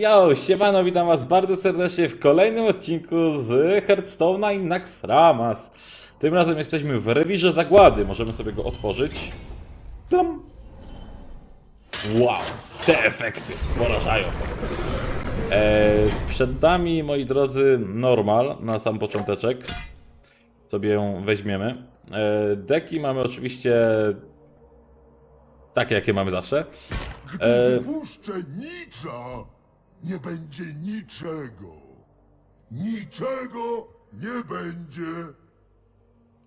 Yo, siemano, witam was bardzo serdecznie w kolejnym odcinku z Hearthstone'a i Naxxramas. Tym razem jesteśmy w rewirze zagłady, możemy sobie go otworzyć. Tam. Wow, te efekty porażają. Eee, przed nami, moi drodzy, normal na sam począteczek. Sobie ją weźmiemy. Eee, deki mamy oczywiście takie, jakie mamy zawsze. Gdy E, wypuszczę nicza, nie będzie niczego. Niczego nie będzie.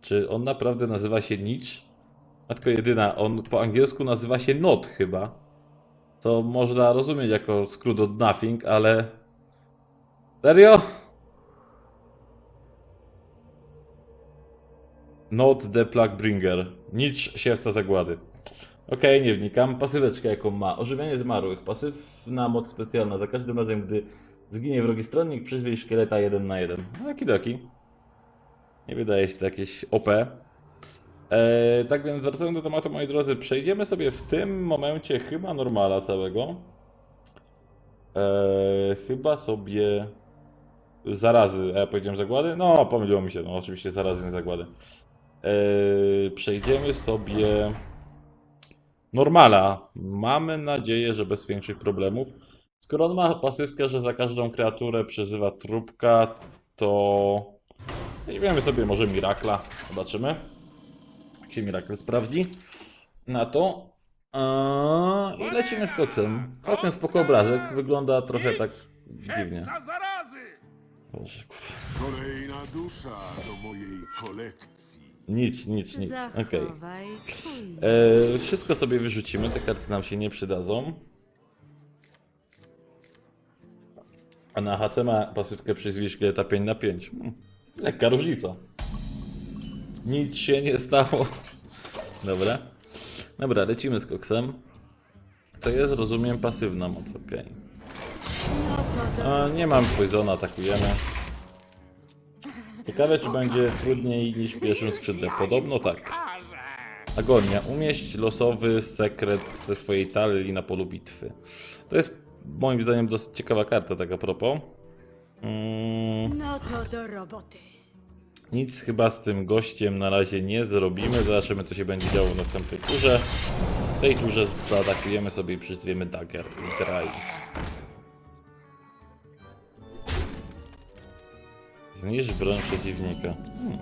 Czy on naprawdę nazywa się Nicz? Matko jedyna, on po angielsku nazywa się Not chyba. To można rozumieć jako skrót od nothing, ale... Serio? Not the Plague Bringer. Nicz siewca zagłady. Okej, nie wnikam. Pasyweczka jaką ma. Ożywianie zmarłych. Pasywna moc specjalna. Za każdym razem, gdy zginie wrogi stronnik, przyzwij szkieleta 1 na 1. Okidoki. Nie wydaje się to jakieś OP. Eee, tak więc wracając do tematu, moi drodzy, przejdziemy sobie w tym momencie chyba normala całego. Eee, chyba sobie zarazy, a ja powiedziałem zagłady? No, pomyliło mi się, no oczywiście zarazy, nie zagłady. Eee, przejdziemy sobie normala. Mamy nadzieję, że bez większych problemów. Skoro on ma pasywkę, że za każdą kreaturę przyzywa trupka, to Weźmiemy sobie może Mirakla. Zobaczymy. Jak się Mirakl sprawdzi. Na to. Eee, I lecimy z koksem. Całkiem spoko obrazek. Wygląda trochę tak dziwnie. Boże, kurwa. Kolejna dusza do mojej kolekcji. Nic, nic, nic. Okej. Zachowaj Eee, Wszystko sobie wyrzucimy. Te karty nam się nie przydadzą. A na HC ma pasywkę przy szkieleta 5 na 5. Hmm. Lekka różnica. Nic się nie stało. Dobra. Dobra, lecimy z koksem. To jest, rozumiem, pasywna moc, okej. A, Nie mam poisona, atakujemy. Ciekawe, czy będzie trudniej niż w pierwszym skrzydle. Podobno tak. Agonia. Umieść losowy sekret ze swojej talii na polu bitwy. To jest moim zdaniem dosyć ciekawa karta, tak a propos. Mm, No to do roboty. nic chyba z tym gościem na razie nie zrobimy. Zobaczymy, co się będzie działo w następnej turze. W tej turze zaatakujemy sobie i przyzwiemy Dagger i Dry. Zniszcz broń przeciwnika. Hmm.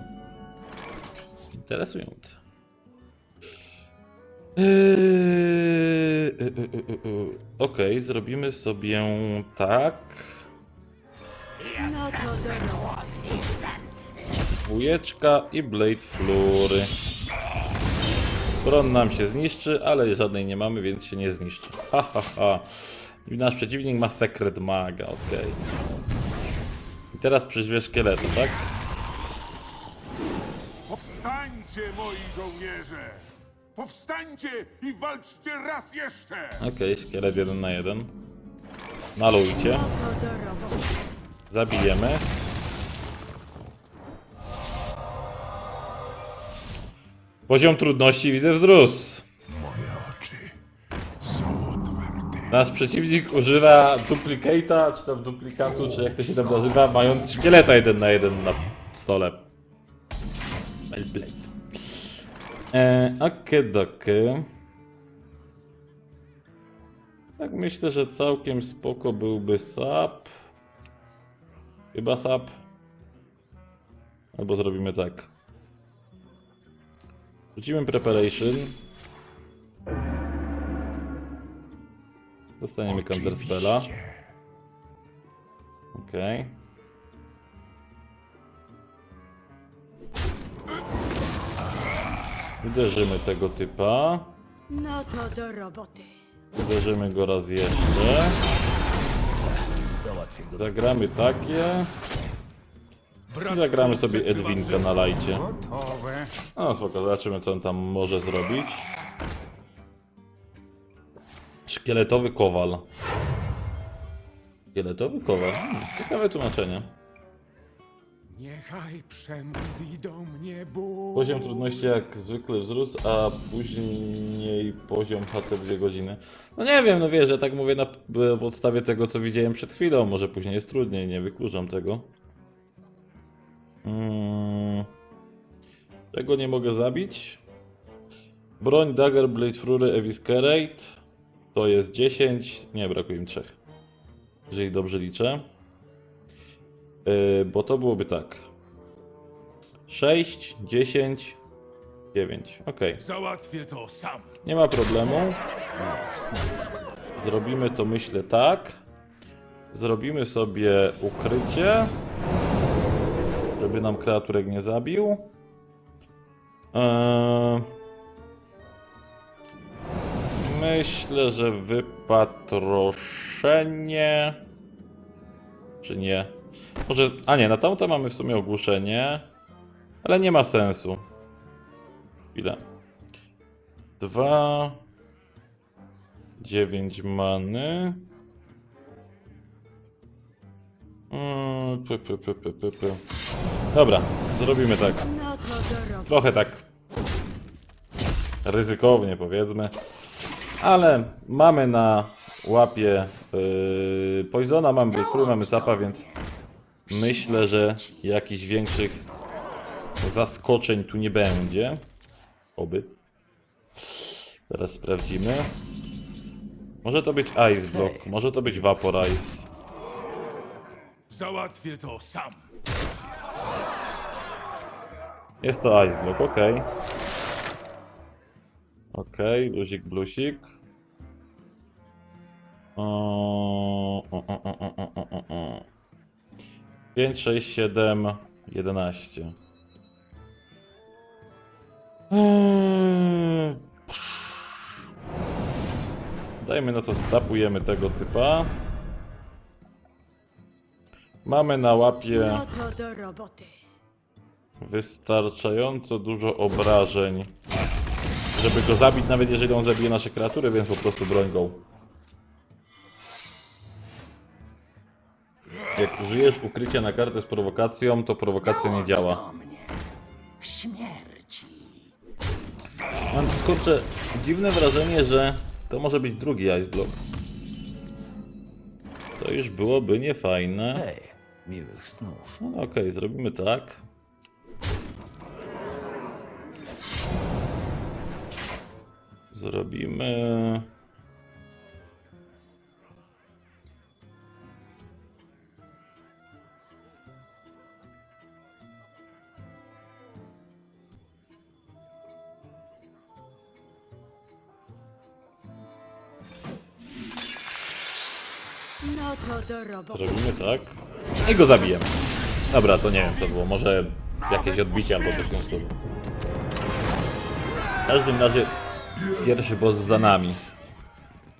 Interesujące. Yy, yy, yy. Okej, zrobimy sobie tak. Dwójeczka i Blade Flury. Bron nam się zniszczy, ale żadnej nie mamy, więc się nie zniszczy. Ha, ha, ha. Nasz przeciwnik ma Secret Maga, okej. I teraz przyźwie szkieletu, tak? Powstańcie, moi żołnierze! Powstańcie i walczcie raz jeszcze! Okej, szkielet jeden na jeden. Malujcie. To do roboty. Zabijemy. Poziom trudności widzę wzrósł. Nasz przeciwnik używa duplicate'a, czy tam duplikatu, czy jak to się tam nazywa, mając szkieleta jeden na jeden na stole. Hellblade. Eee, okedoky. Tak myślę, że całkiem spoko byłby sap. Chyba sap. Albo zrobimy tak. Rzucimy preparation. Dostaniemy counter spella. Okej. Uderzymy tego typa. No to do roboty. Uderzymy go raz jeszcze. Zagramy takie. I zagramy sobie Edwinka na lajcie. No spoko, zobaczymy co on tam może zrobić. Szkieletowy kowal. Szkieletowy kowal? Hmm, ciekawe tłumaczenie. Niechaj przemówi do mnie Bóg. Poziom trudności jak zwykle wzrósł, a później poziom HC 2 godziny. No nie wiem, no wiesz, ja tak mówię na podstawie tego, co widziałem przed chwilą. Może później jest trudniej, nie wykluczam tego. Mm. Tego nie mogę zabić. Broń Dagger, Blade Fury, Eviscerate. To jest 10. Nie, brakuje mi 3. Jeżeli dobrze liczę. Yy, bo to byłoby tak. 6, 10, 9. Ok, Załatwię to sam. nie ma problemu. Zrobimy to myślę tak. Zrobimy sobie ukrycie, żeby nam kreaturek nie zabił. Eee... Myślę, że wypatroszenie. Czy nie? Może. A nie, na tamto mamy w sumie ogłuszenie. Ale nie ma sensu. Ile? Dwa. Dziewięć many. Mm. Dobra, zrobimy tak. Trochę tak ryzykownie powiedzmy. Ale mamy na łapie yy, Poisona, mamy Breakthrough, mamy Zapa, więc myślę, że jakichś większych zaskoczeń tu nie będzie. Oby. Teraz sprawdzimy. Może to być Ice Block, może to być Vaporize. Załatwię to sam. Jest to Ice Block, ok. Ok, luzik, blusik. O, o, o, o, o, o, o, o. 5, 6, 7, 11. Eee, Dajmy no to zapujemy tego typa. Mamy na łapie wystarczająco dużo obrażeń, żeby go zabić, nawet jeżeli on zabije nasze kreatury, więc po prostu broń go. Jak użyjesz ukrycia na kartę z prowokacją, to prowokacja nie działa. Mam kurczę dziwne wrażenie, że to może być drugi Ice Block. To już byłoby niefajne. Hej, miłych snów. No okej, zrobimy tak. Zrobimy. No. Zrobimy tak. I go zabijemy. Dobra, to nie wiem co było. Może jakieś odbicie albo coś w tym stylu. W każdym razie pierwszy boss za nami.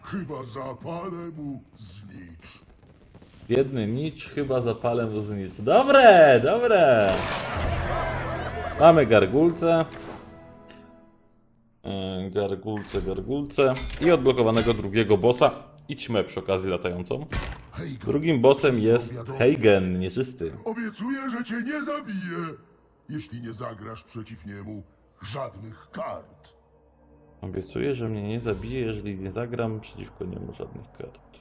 Chyba zapalę mu znicz. Biedny nicz chyba zapalę mu znicz. Dobre, dobre. Mamy gargulce. Yy, Gargulce, gargulce. I odblokowanego drugiego bossa. I ćmę przy okazji latającą. Drugim bossem jest Heigen, nieczysty. Obiecuję, że cię nie zabiję, jeśli nie zagrasz przeciw niemu żadnych kart. Obiecuję, że mnie nie zabije, jeżeli nie zagram przeciwko niemu żadnych kart.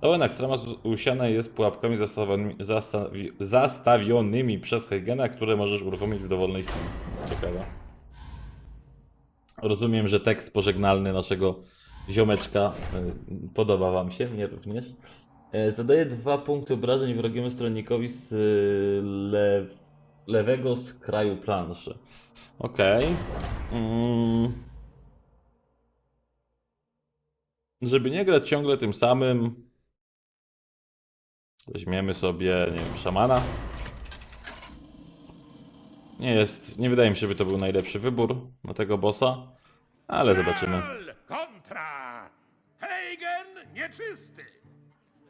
Owen Extremas usiane jest pułapkami zastawionymi, zastawi, zastawionymi przez Heigena, które możesz uruchomić w dowolnej chwili. Ciekawe. Rozumiem, że tekst pożegnalny naszego ziomeczka y, podoba wam się, mnie również. E, Zadaje dwa punkty obrażeń wrogiemu stronnikowi z y, lew, lewego skraju planszy. Okej. Mm. Żeby nie grać ciągle tym samym, weźmiemy sobie, nie wiem, szamana. Nie jest, nie wydaje mi się, żeby to był najlepszy wybór na tego bossa, ale zobaczymy. Kontra! Heigen nieczysty!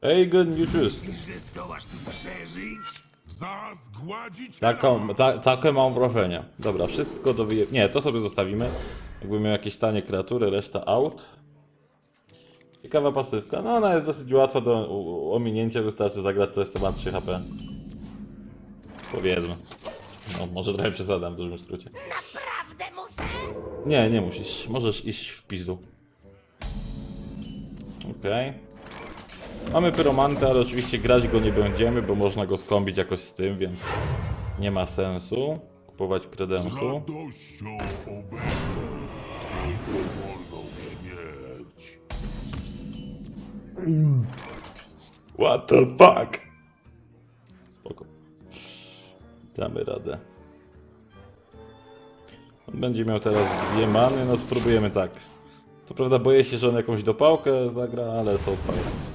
Eigen Nieczysty. Że zdołasz tu przeżyć? Taką, ta, takie mam wrażenie. Dobra, wszystko do wyje... Nie, to sobie zostawimy. Jakby miał jakieś tanie kreatury, reszta out. Ciekawa pasywka. No ona jest dosyć łatwa do ominięcia, wystarczy zagrać coś co ma 3 HP. Powiedzmy. No, może trochę przesadzam w dużym skrócie. Naprawdę muszę? Nie, nie musisz. Możesz iść w pizdu. Okej. Mamy pyromantę, ale oczywiście grać go nie będziemy, bo można go skombić jakoś z tym, więc nie ma sensu kupować kredensu. What the fuck? Spoko. Damy radę. On będzie miał teraz dwie many, no spróbujemy tak. Co prawda boję się, że on jakąś dopałkę zagra, ale są fajne.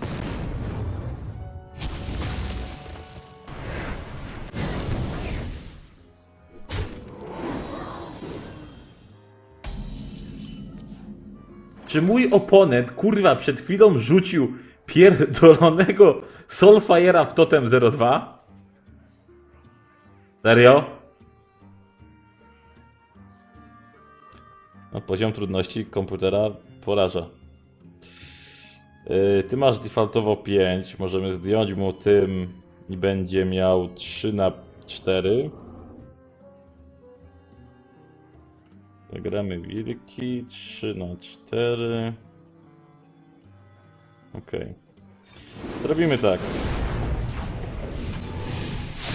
Czy mój oponent, kurwa, przed chwilą rzucił pierdolonego Soulfire'a w Totem 02? Serio? No, poziom trudności komputera poraża. Yy, ty masz defaultowo 5, możemy zdjąć mu tym i będzie miał 3 na 4. Zagramy wilki, 3 na 4. Okej. Zrobimy tak.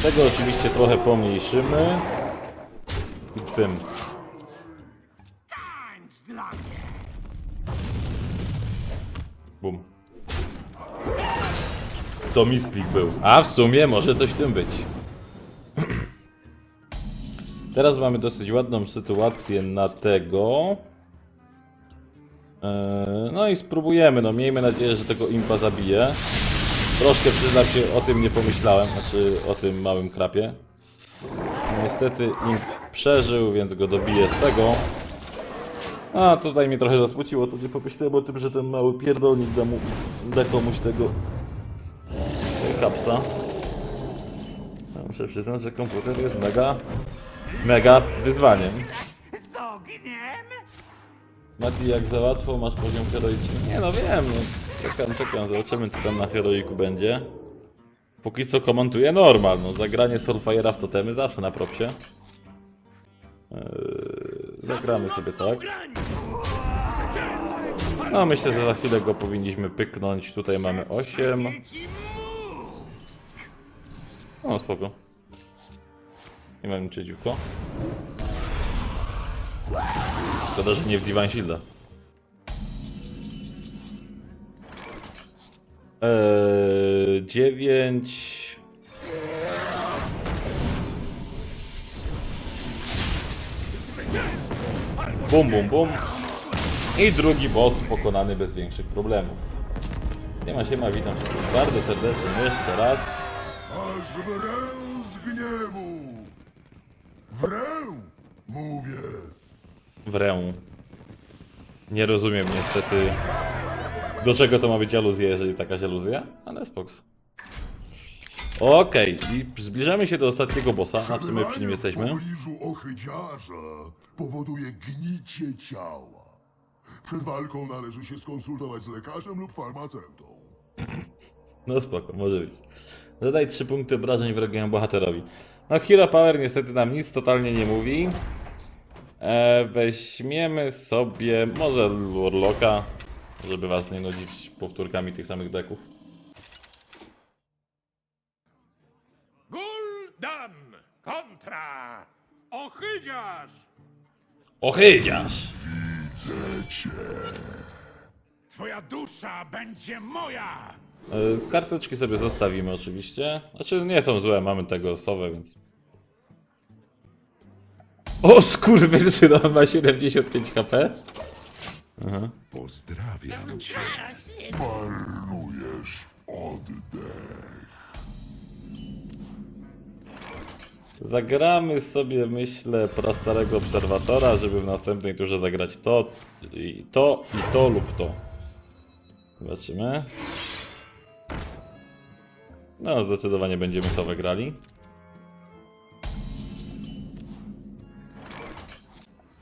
Tego oczywiście trochę pomniejszymy. I tym. Bum. To misklik był. A w sumie może coś w tym być. Teraz mamy dosyć ładną sytuację na tego. Eee, No i spróbujemy, no miejmy nadzieję, że tego impa zabije. Troszkę przyznam się, o tym nie pomyślałem, znaczy o tym małym krapie. Niestety imp przeżył, więc go dobiję z tego. A tutaj mnie trochę zasmuciło, to nie pomyślałem o tym, że ten mały pierdolnik da, mu, da komuś tego kapsa. Muszę przyznać, że komputer jest mega, mega wyzwaniem. Z ogniem? Mati, jak za łatwo masz poziom heroiczny? Nie no wiem, no. czekam, czekam, zobaczymy co tam na heroiku będzie. Póki co komentuję normal, no zagranie Soulfire'a w totemy zawsze na propsie. Eee, zagramy sobie tak. No myślę, że za chwilę go powinniśmy pyknąć. Tutaj mamy 8. Ci O, spoko. Nie mam niczego dziwko. Szkoda, że nie w Divine Shielda. Eee, dziewięć... Bum, bum, bum. I drugi boss pokonany bez większych problemów. Siema, siema, witam wszystkich bardzo serdecznie jeszcze raz. Aż wrę z gniewu. Wrę, mówię. Wrę. Nie rozumiem niestety, do czego to ma być aluzja, jeżeli taka aluzja, ale spoks. Okej, i zbliżamy się do ostatniego bossa, a w sumie przy nim jesteśmy. W pobliżu ochydziarza powoduje gnicie ciała. Przed walką należy się skonsultować z lekarzem lub farmaceutą. No spoko, może być. Zadaj 3 punkty obrażeń wrogiemu bohaterowi. No Hero Power niestety nam nic totalnie nie mówi. E, weźmiemy sobie może Warlocka, żeby was nie nudzić powtórkami tych samych deków. Gul'dan kontra Ochydziarz! Ochydziarz! Twoja dusza będzie moja! E, Karteczki sobie zostawimy oczywiście. Znaczy nie są złe, mamy tego sowę, więc... O skurwysyn, on ma 75 HP? Pozdrawiam cię. Marnujesz oddech. Zagramy sobie, myślę, prastarego obserwatora, żeby w następnej turze zagrać to, i to, i to lub to. Zobaczymy. No, zdecydowanie będziemy sowę grali.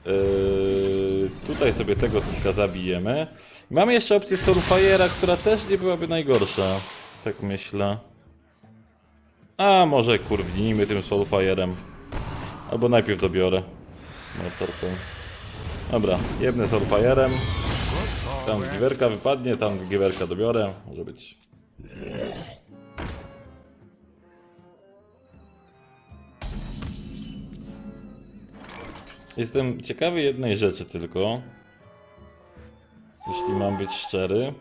Yy, tutaj sobie tego tylko zabijemy. Mamy jeszcze opcję Soulfire'a, która też nie byłaby najgorsza. Tak myślę. A może kurwnijmy tym Soulfire'em. Albo najpierw dobiorę. Motorką. Dobra, jedne Soulfire'em. Tam giwerka wypadnie, tam giwerka dobiorę. Może być. Jestem ciekawy jednej rzeczy tylko. Jeśli mam być szczery.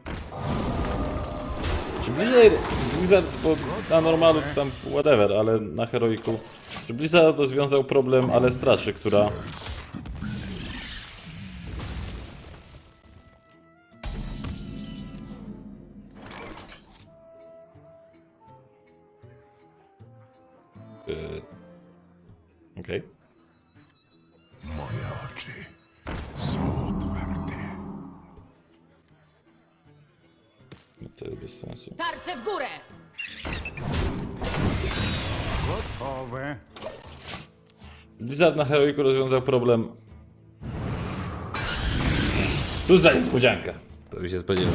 Czy Blizzard, Blizzard bo na normalu tam whatever, ale na heroiku. Czy Blizzard rozwiązał problem ale straszy, która Blizzard na heroiku rozwiązał problem. Tu za niespodzianka. To by się spodziewał.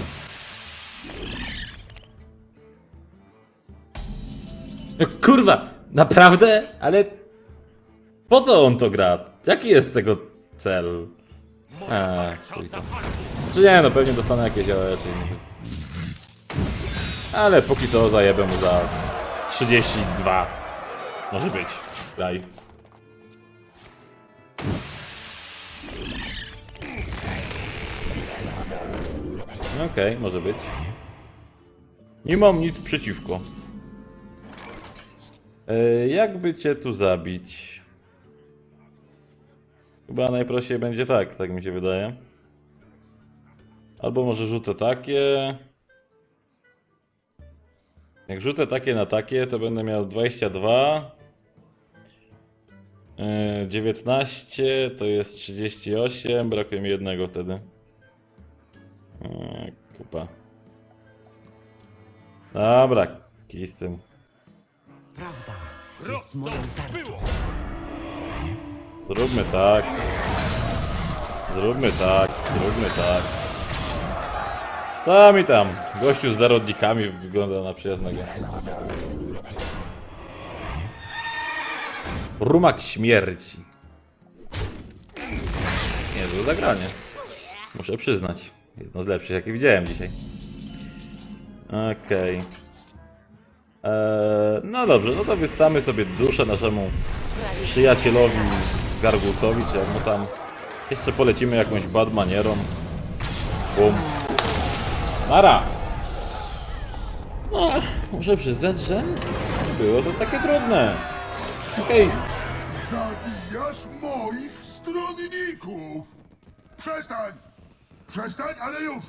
No Kurwa, naprawdę? Ale po co on to gra? Jaki jest tego cel? A, tam. Czy nie, no pewnie dostanę jakieś rzeczy. Ale póki co zajebę mu za 32. Może być. Daj. Okej, może być. Nie mam nic przeciwko. E, jakby cię tu zabić? Chyba najprościej będzie tak, tak mi się wydaje. Albo może rzucę takie. Jak rzucę takie na takie, to będę miał 22. Yy, 19 to jest 38, brakuje mi jednego wtedy. Yy, kupa. Dobra, kij z tym. Zróbmy tak. Zróbmy tak, zróbmy tak. Co mi tam? Gościu z zarodnikami wygląda na przyjaznego. Rumak śmierci. Niezłe zagranie. Muszę przyznać. Jedno z lepszych, jakie widziałem dzisiaj. Okej. Eee, no dobrze, no to wyssamy sobie duszę naszemu przyjacielowi Gargulcowi, czy jak mu tam. Jeszcze polecimy jakąś bad manierą. Bum. Nara! No, muszę przyznać, że było to takie trudne. Okej, Zabijasz moich stronników! Przestań! Przestań, ale już!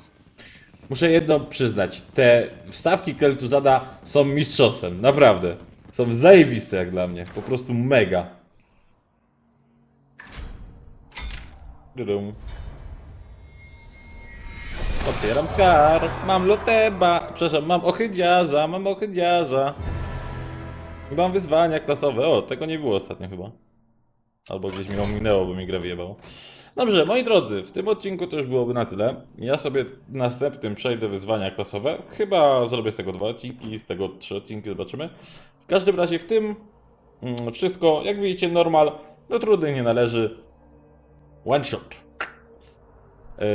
Muszę jedno przyznać, te wstawki Keltuzada są mistrzostwem, naprawdę. Są zajebiste jak dla mnie, po prostu mega. Dudum. Otwieram skarb, mam loteba, przepraszam, mam ochydziarza, mam ochydziarza. Mam wyzwania klasowe, o, tego nie było ostatnio chyba. Albo gdzieś mi ominęło, bo mi grę wyjebało. Dobrze, moi drodzy, w tym odcinku to już byłoby na tyle. Ja sobie następnym przejdę wyzwania klasowe. Chyba zrobię z tego dwa odcinki, z tego trzy odcinki, zobaczymy. W każdym razie w tym mm, wszystko, jak widzicie, normal, do trudnych nie należy. One shot. Yy,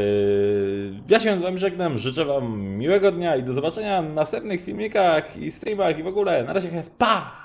ja się z wami żegnam, życzę wam miłego dnia i do zobaczenia w następnych filmikach i streamach i w ogóle. Na razie, pa!